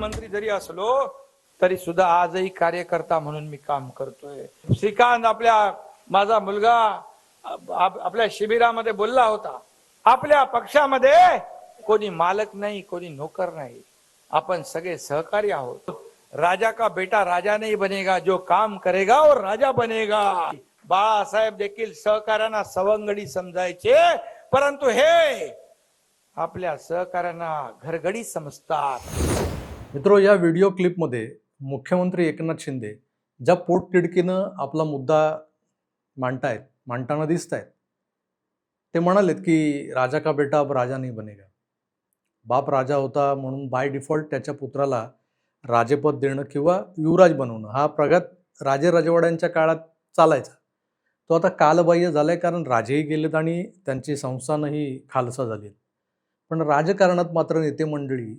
मंत्री जरी असलो तरी सुद्धा आजही कार्यकर्ता म्हणून मी काम करतोय. श्रीकांत आपल्या माझा मुलगा आपल्या शिबिरामध्ये बोलला होता. आपल्या पक्षामध्ये कोणी मालक नाही कोणी नोकर नाही. आपण सगळे सहकारी आहोत. राजा का बेटा राजा नाही बनेगा जो काम करेगा और राजा बनेगा. बाळासाहेब देखील सहकार्यांना सवंगडी समजायचे परंतु हे आपल्या सहकार्यांना घरगडी समजतात. मित्रो या व्हिडिओ क्लिपमध्ये मुख्यमंत्री एकनाथ शिंदे ज्या पोटतिडकीनं आपला मुद्दा मांडतायत मांडताना दिसत आहेत ते म्हणालेत की राजा का बेटा अब राजा नाही बनेगा. बाप राजा होता म्हणून बाय डिफॉल्ट त्याच्या पुत्राला राजेपद देणं किंवा युवराज बनवणं हा प्रगत राजे राजवाड्यांच्या काळात चालायचा. तो आता कालबाह्य झाला आहे कारण राजेही गेलेत आणि त्यांची संस्थानही खालसा झाली पण राजकारणात मात्र नेते मंडळी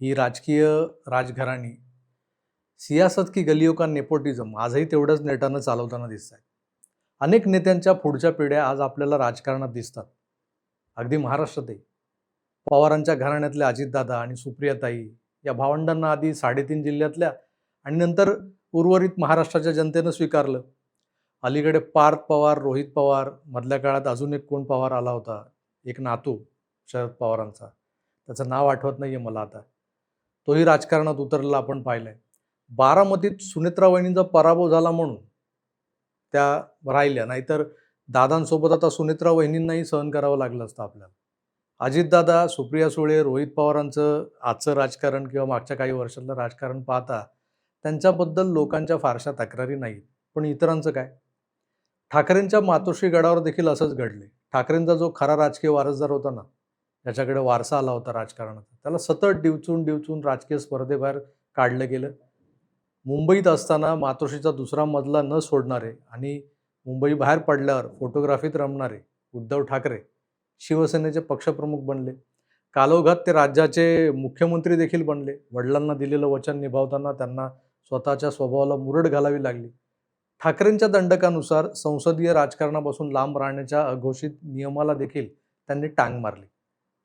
ही राजकीय राजघराणी. सियासत की गलियों का नेपोटिझम आजही तेवढंच नेटानं चालवताना दिसत आहेत अनेक नेत्यांच्या पुढच्या पिढ्या आज आपल्याला राजकारणात दिसतात. अगदी महाराष्ट्रातही. पवारांच्या घराण्यातल्या अजितदादा आणि सुप्रियाताई या भावंडांना आधी साडेतीन जिल्ह्यातल्या आणि नंतर उर्वरित महाराष्ट्राच्या जनतेनं स्वीकारलं. अलीकडे पार्थ पवार रोहित पवार मधल्या काळात अजून एक कोण पवार आला होता? एक नातू शरद पवारांचा. त्याचं नाव आठवत नाही आहे मला आता. तोही राजकारणात उतरलेला आपण पाहिलंय. बारामतीत सुनेत्रा वहिनींचा पराभव झाला म्हणून त्या राहिल्या. नाहीतर दादांसोबत आता सुनेत्रा वहिनींनाही सहन करावं लागलं असतं आपल्याला. अजितदादा सुप्रिया सुळे रोहित पवारांचं आजचं राजकारण किंवा मागच्या काही वर्षातलं राजकारण पाहता त्यांच्याबद्दल लोकांच्या फारशा तक्रारी नाहीत. पण इतरांचं काय? ठाकरेंच्या मातोश्री गडावर देखील असंच घडले ठाकरेंचा जो खरा राजकीय वारसदार होता ना ज्याच्याकडे वारसा आला होता राजकारणाचा. त्याला सतत डिवचून डिवचून राजकीय स्पर्धेबाहेर काढलं गेलं. मुंबईत असताना मातोश्रीचा दुसरा मजला न सोडणारे आणि मुंबई बाहेर पडल्यावर फोटोग्राफीत रमणारे उद्धव ठाकरे शिवसेनेचे पक्षप्रमुख बनले. कालोघात ते राज्याचे मुख्यमंत्री देखील बनले. वडिलांना दिलेलं वचन निभावताना त्यांना स्वतःच्या स्वभावाला मुरड घालावी लागली. ठाकरेंच्या दंडकानुसार संसदीय राजकारणापासून लांब राहण्याच्या अघोषित नियमाला देखील त्यांनी टांग मारली.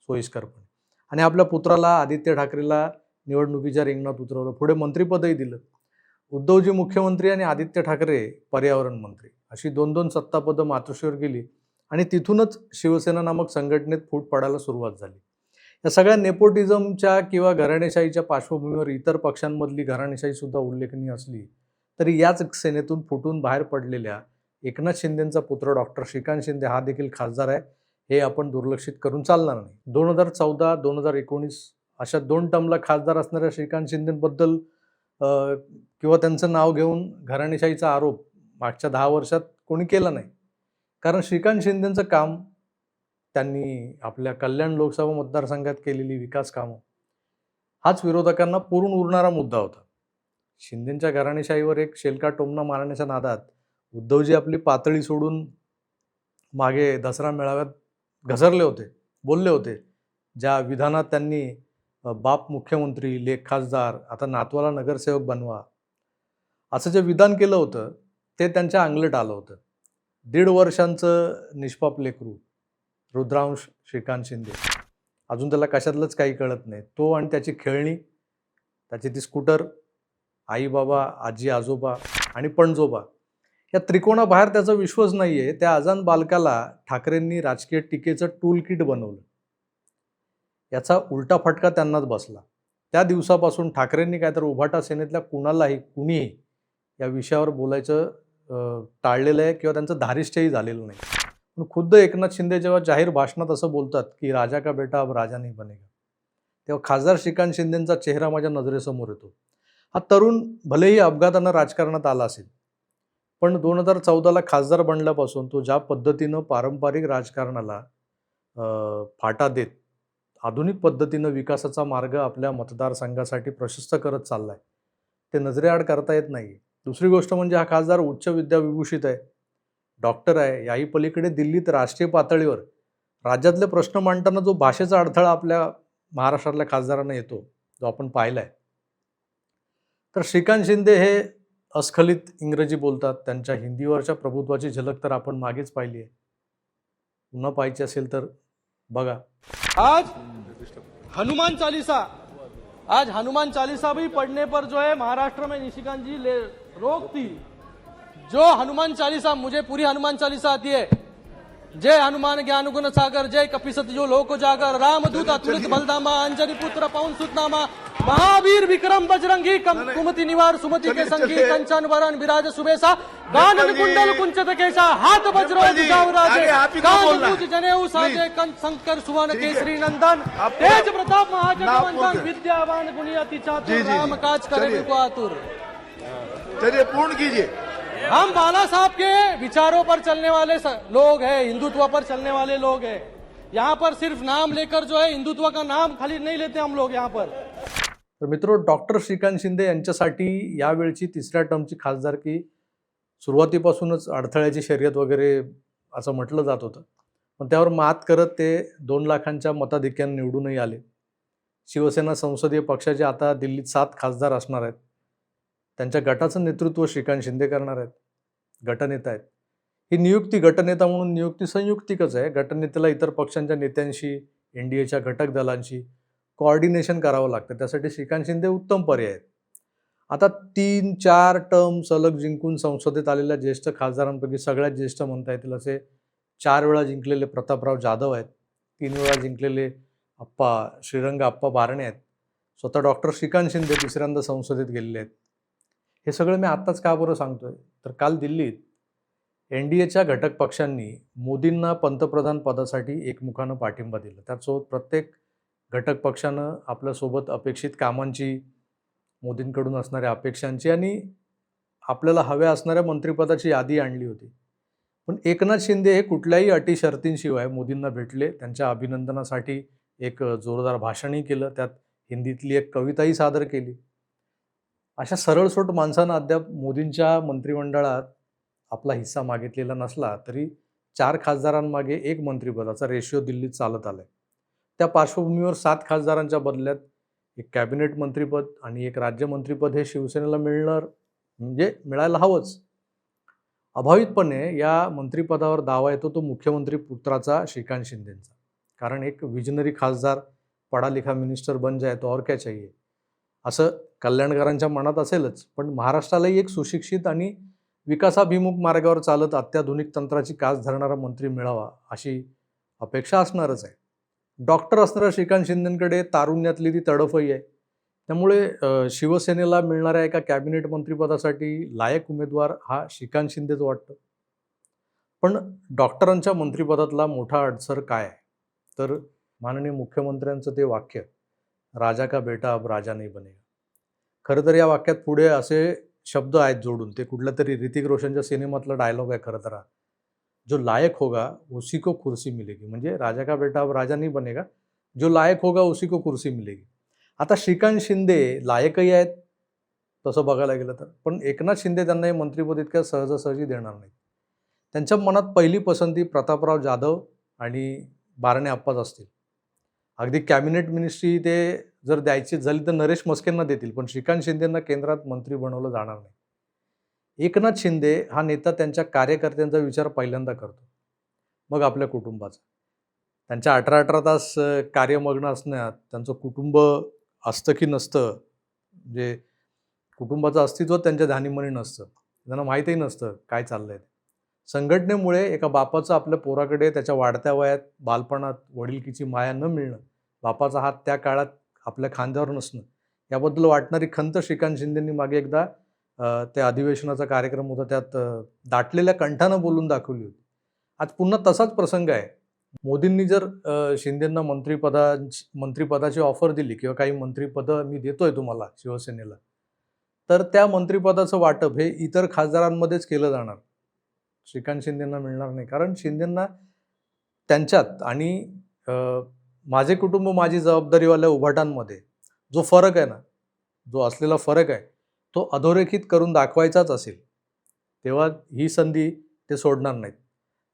सोयीस्करपणे आणि आपल्या पुत्राला आदित्य ठाकरेला निवडणुकीच्या रिंगणात उतरवलं. पुढे मंत्रिपदही दिलं. उद्धवजी मुख्यमंत्री आणि आदित्य ठाकरे पर्यावरण मंत्री. अशी दोन दोन सत्तापदं मातोश्रीवर गेली आणि तिथूनच शिवसेना नामक संघटनेत फूट पडायला सुरुवात झाली. या सगळ्या नेपोटिझमच्या किंवा घराणेशाहीच्या पार्श्वभूमीवर इतर पक्षांमधली घराणेशाहीसुद्धा उल्लेखनीय असली तरी याच सेनेतून फुटून बाहेर पडलेल्या एकनाथ शिंदेंचा पुत्र डॉक्टर श्रीकांत शिंदे हा देखील खासदार आहे. हे आपण दुर्लक्षित करून चालणार नाही. दोन हजार चौदा दोन हजार एकोणीस अशा दोन टर्मला खासदार असणाऱ्या श्रीकांत शिंदेबद्दल किंवा त्यांचं नाव घेऊन घराणेशाहीचा आरोप मागच्या दहा वर्षात कोणी केला नाही. कारण श्रीकांत शिंदेचं काम त्यांनी आपल्या कल्याण लोकसभा मतदारसंघात केलेली विकास कामं हाच विरोधकांना पुरून उरणारा मुद्दा होता. शिंदेच्या घराणेशाहीवर एक शेलका टोमणा मारण्याच्या नादात उद्धवजी आपली पातळी सोडून मागे दसरा मेळाव्यात घसरले होते बोलले होते. ज्या विधानात त्यांनी बाप मुख्यमंत्री लेख खासदार आता नातवाला नगरसेवक बनवा असं जे विधान केलं होतं ते त्यांच्या अंगलट आलं होतं. दीड वर्षांचं निष्पाप लेकरू रुद्रांश श्रीकांत शिंदे. अजून त्याला कशातलंच काही कळत नाही. तो आणि त्याची खेळणी त्याची ती स्कूटर आई बाबा आजी आजोबा आणि पणजोबा या त्रिकोणाबाहेर त्याचा विश्वास नाही आहे त्या अजान बालकाला ठाकरेंनी राजकीय टीकेचं टूल किट बनवलं. याचा उलटा फटका त्यांनाच बसला. त्या दिवसापासून ठाकरेंनी काय तर उभाटा सेनेतल्या कुणालाही कुणीही या विषयावर बोलायचं टाळलेलं आहे किंवा त्यांचं धारिष्ट्यही झालेलं नाही. पण खुद्द एकनाथ शिंदे जेव्हा जाहीर भाषणात असं बोलतात की राजा का बेटा अब राजा नाही बनेगा. तेव्हा खासदार श्रीकांत शिंदेंचा चेहरा माझ्या नजरेसमोर येतो. हा तरुण भलेही अपघातानं राजकारणात आला असेल पण दोन हजार चौदाला खासदार बनल्यापासून तो ज्या पद्धतीनं पारंपरिक राजकारणाला फाटा देत आधुनिक पद्धतीनं विकासाचा मार्ग आपल्या मतदारसंघासाठी प्रशस्त करत चाललाय ते नजरेआड करता येत नाही दुसरी गोष्ट म्हणजे हा खासदार उच्च विद्याविभूषित आहे डॉक्टर आहे याही पलीकडे दिल्लीत राष्ट्रीय पातळीवर राज्यातले प्रश्न मांडताना जो भाषेचा अडथळा आपल्या महाराष्ट्रातल्या खासदारांना येतो जो आपण पाहिला आहे तर श्रीकांत शिंदे हे अस्खलित इंग्रजी बोलतात. त्यांच्या हिंदीवरच्या प्रभुत्वाची झलक तर आपण मागेच पाहिली आहे. पुन्हा पाहायची असेल तर बघा. आज हनुमान चालीसा. आज हनुमान चालीसा भी पढ़ने पर जो है महाराष्ट्र में निशिकांत जी ले रोक थी जो हनुमान चालीसा मुझे पूरी हनुमान चालीसा आती है. जय हनुमान ज्ञान गुण सागर जय कपिसत जो लोक जागर. राम दूत अतुलित बलदामा अंजनी पुत्र पवन सुतनामा महावीर विक्रम बजरंगी कुमति निवार सुमति के संगी कंचन वरण विराज सुबेसा गानन कुंडल कुंचत केसा हाथ दिखाऊ राजे। कान बोलना। जनेऊ साजे. शंकर सुवन केसरी नंदन तेज प्रताप महाजगवंदन विद्यावान गुणी अति चातुर राम काज करे को आतुर चलिए पूर्ण कीजिए। हम बाला साहब के विचारों पर चलने वाले लोग हैं हिंदुत्व पर चलने वाले लोग हैं। यहाँ पर सिर्फ़ नाम लेकर जो है हिंदुत्व का नाम खाली नहीं लेते हम लोग यहाँ पर। तर मित्र डॉक्टर श्रीकांत शिंदे यांच्यासाठी यावेळची तिसऱ्या टर्मची खासदारकी सुरुवातीपासूनच अडथळ्याची शर्यत वगैरे असं म्हटलं जात होतं. पण त्यावर मात करत ते दोन लाखांच्या मताधिक्याने निवडूनही आले. शिवसेना संसदीय पक्षाचे आता दिल्लीत सात खासदार असणार आहेत. त्यांच्या गटाचं नेतृत्व श्रीकांत शिंदे करणार आहेत. गटनेता आहेत. ही नियुक्ती गटनेता म्हणून नियुक्ती संयुक्तिकच आहे. गटनेत्याला इतर पक्षांच्या नेत्यांशी एन डी एच्या घटक दलांशी कॉर्डिनेशन करावं लागतं. त्यासाठी श्रीकांत शिंदे उत्तम पर्याय आहेत. आता तीन चार टर्म सलग जिंकून संसदेत आलेल्या ज्येष्ठ खासदारांपैकी सगळ्यात ज्येष्ठ म्हणता येतील असे चार वेळा जिंकलेले प्रतापराव जाधव आहेत. तीन वेळा जिंकलेले आप्पा श्रीरंग आप्पा बारणे आहेत. स्वतः डॉक्टर श्रीकांत शिंदे तिसऱ्यांदा संसदेत गेलेले आहेत. हे सगळं मी आत्ताच का बरं सांगतोय? तर काल दिल्लीत एन डी एच्या घटक पक्षांनी मोदींना पंतप्रधान पदासाठी एकमुखानं पाठिंबा दिला. त्याचसोबत प्रत्येक घटक पक्षानं आपल्यासोबत अपेक्षित कामांची मोदींकडून असणाऱ्या अपेक्षांची आणि आपल्याला हव्या असणाऱ्या मंत्रिपदाची यादी आणली होती. पण एकनाथ शिंदे हे कुठल्याही अटी शर्तींशिवाय मोदींना भेटले. त्यांच्या अभिनंदनासाठी एक जोरदार भाषणही केलं. त्यात हिंदीतली एक कविताही सादर केली. अशा सरळसोट माणसानं अद्याप मोदींच्या मंत्रिमंडळात आपला हिस्सा मागितलेला नसला तरी चार खासदारांमागे एक मंत्रिपदाचा रेशिओ दिल्लीत चालत आलाय. त्या पार्श्वभूमीवर सात खासदारांच्या बदल्यात एक कॅबिनेट मंत्रीपद आणि एक राज्यमंत्रीपद हे शिवसेनेला मिळणार म्हणजे मिळायला हवंच. अभावितपणे या मंत्रिपदावर दावा येतो तो मुख्यमंत्री पुत्राचा श्रीकांत शिंदेंचा. कारण एक विजनरी खासदार पढा लिखा मिनिस्टर बन जाय तो और काय चाहिए? असं कल्याणकरांच्या मनात असेलच पण महाराष्ट्रालाही एक सुशिक्षित आणि विकासाभिमुख मार्गावर चालत अत्याधुनिक तंत्राची कास धरणारा मंत्री मिळावा अशी अपेक्षा असणारच आहे. डॉक्टर असणाऱ्या श्रीकांत शिंदेकडे तारुण्यातली ती तडफही आहे. त्यामुळे शिवसेनेला मिळणाऱ्या एका कॅबिनेट मंत्रिपदासाठी लायक उमेदवार हा श्रीकांत शिंदेच वाटतं. पण डॉक्टरांच्या मंत्रिपदातला मोठा अडसर काय आहे? तर माननीय मुख्यमंत्र्यांचं ते वाक्य राजा का बेटा अब राजा नाही बनेगा. खरं तर या वाक्यात पुढे असे शब्द आहेत जोडून. ते कुठल्या तरी ऋतिक रोशनच्या सिनेमातला डायलॉग आहे खरं तर हा. जो लायक होगा उसी को कुर्सी मिलेगी। म्हणजे राजा का बेटा अब राजा नहीं बनेगा जो लायक होगा उसी को कुर्सी मिलेगी। आता श्रीकांत शिंदे लायकही आहेत तसं बघायला गेलं तर. पण एकनाथ शिंदे त्यांना हे मंत्रिपद इतक्या सहजासहजी देणार नाहीत. त्यांच्या मनात पहिली पसंती प्रतापराव जाधव आणि बारणे आप्पाच असतील. अगदी कॅबिनेट मिनिस्ट्री ते जर द्यायची झाली तर नरेश मस्केंना देतील पण श्रीकांत शिंदेंना केंद्रात मंत्री बनवलं जाणार नाही. एकनाथ शिंदे हा नेता त्यांच्या कार्यकर्त्यांचा विचार पहिल्यांदा करतो. मग आपल्या कुटुंबाचा. त्यांच्या अठरा अठरा तास कार्यमग्न असण्यात त्यांचं कुटुंब असतं की नसतं म्हणजे कुटुंबाचं अस्तित्व त्यांच्या ध्यानीमनी नसतं. त्यांना माहीतही नसतं काय चाललंय आहे संघटनेमुळे एका बापाचं आपल्या पोराकडे त्याच्या वाढत्या वयात बालपणात वडिलकीची माया न मिळणं बापाचा हात त्या काळात आपल्या खांद्यावर नसणं याबद्दल वाटणारी खंत श्रीकांत शिंदेंनी मागे एकदा त्या अधिवेशनाचा कार्यक्रम होता त्यात दाटलेल्या कंठानं बोलून दाखवली होती. आज पुन्हा तसाच प्रसंग आहे. मोदींनी जर शिंदेंना मंत्रिपदा मंत्रिपदाची ऑफर दिली किंवा काही मंत्रिपदं मी देतोय तुम्हाला शिवसेनेला तर त्या मंत्रिपदाचं वाटप हे इतर खासदारांमध्येच केलं जाणार. श्रीकांत शिंदेंना मिळणार नाही. कारण शिंदेंना त्यांच्यात आणि माझे कुटुंब माझी जबाबदारीवाल्या उभाटांमध्ये जो फरक आहे ना जो असलेला फरक आहे तो अधोरेखित करून दाखवायचाच असेल तेव्हा ही संधी ते सोडणार नाहीत.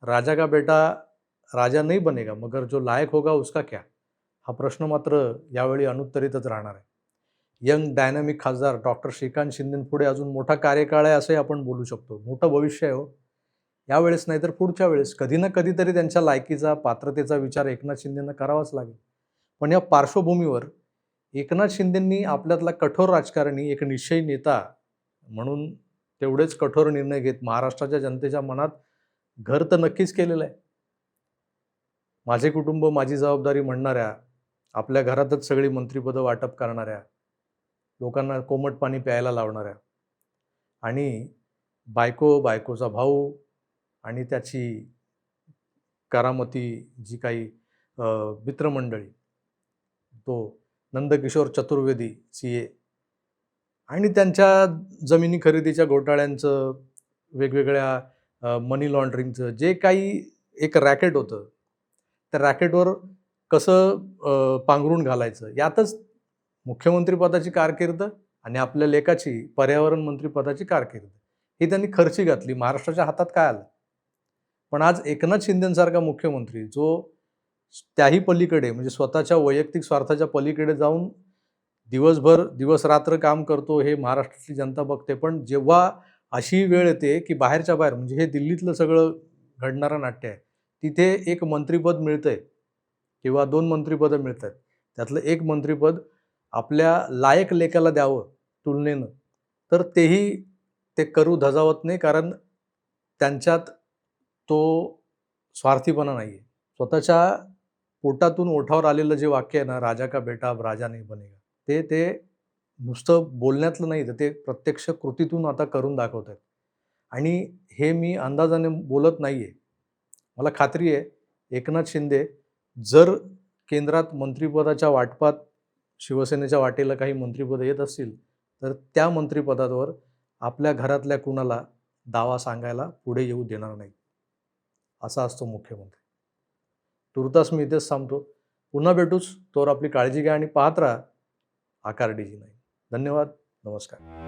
राजा का बेटा? राजा नाही बनेगा मगर जो लायक होगा उसका क्या? हा प्रश्न मात्र यावेळी अनुत्तरितच राहणार आहे. यंग डायनॅमिक खासदार डॉक्टर श्रीकांत शिंदेपुढे अजून मोठा कार्यकाळ आहे असंही आपण बोलू शकतो. मोठं भविष्य आहे हो. यावेळेस नाही तर पुढच्या वेळेस कधी ना कधीतरी त्यांच्या लायकीचा पात्रतेचा विचार एकनाथ शिंदेंना करावाच लागेल. पण या पार्श्वभूमीवर एकनाथ शिंदेंनी आपल्यातला कठोर राजकारणी एक निश्चयी नेता म्हणून तेवढेच कठोर निर्णय घेत महाराष्ट्राच्या जनतेच्या मनात घर तर नक्कीच केलेलं आहे. माझे कुटुंब माझी जबाबदारी म्हणणाऱ्या आपल्या घरातच सगळी मंत्रिपदं वाटप करणाऱ्या लोकांना कोमट पाणी प्यायला लावणाऱ्या आणि बायको बायकोचा भाऊ आणि त्याची करामती जी काही मित्रमंडळी तो नंदकिशोर चतुर्वेदी सी ए. आणि त्यांच्या जमिनी खरेदीच्या घोटाळ्यांचं वेगवेगळ्या मनी लॉन्ड्रिंगचं जे काही एक रॅकेट होतं त्या रॅकेटवर कसं पांघरून घालायचं यातच मुख्यमंत्रीपदाची कारकीर्द आणि आपल्या लेखाची पर्यावरण मंत्रीपदाची कारकीर्द. ही त्यांनी खर्ची घातली महाराष्ट्राच्या हातात काय आलं? पण आज एकनाथ शिंदेसारखा मुख्यमंत्री जो त्याही पलीकडे म्हणजे स्वतःच्या वैयक्तिक स्वार्थाच्या पलीकडे जाऊन दिवसभर दिवस रात्र काम करतो हे महाराष्ट्रातली जनता बघते. पण जेव्हा अशी वेळ येते की बाहेरच्या बाहेर म्हणजे हे दिल्लीतलं सगळं घडणारं नाट्य आहे तिथे एक मंत्रिपद मिळतंय किंवा दोन मंत्रिपदं मिळत आहेत त्यातलं एक मंत्रिपद आपल्या लायक लेखाला द्यावं तुलनेनं तर तेही ते करू धजावत नाही कारण त्यांच्यात तो स्वार्थीपणा नाही आहे स्वतःच्या पोटातून ओठावर आलेलं जे वाक्य आहे ना राजा का बेटा अब राजा नाही बनेगा. ते ते नुसतं बोलण्यातलं नाही तर ते प्रत्यक्ष कृतीतून आता करून दाखवत आहेत. आणि हे मी अंदाजाने बोलत नाही आहे मला खात्री आहे एकनाथ शिंदे जर केंद्रात मंत्रिपदाच्या वाटपात शिवसेनेच्या वाटेला काही मंत्रिपद येत असतील तर त्या मंत्रिपदावर आपल्या घरातल्या कुणाला दावा सांगायला पुढे येऊ देणार नाही असा असतो मुख्यमंत्री. तुर्तास मी इथेच थांबतो. पुन्हा भेटूच. तोवर आपली काळजी घ्या आणि पाहत राहा. आकार डीजी नाही धन्यवाद. नमस्कार.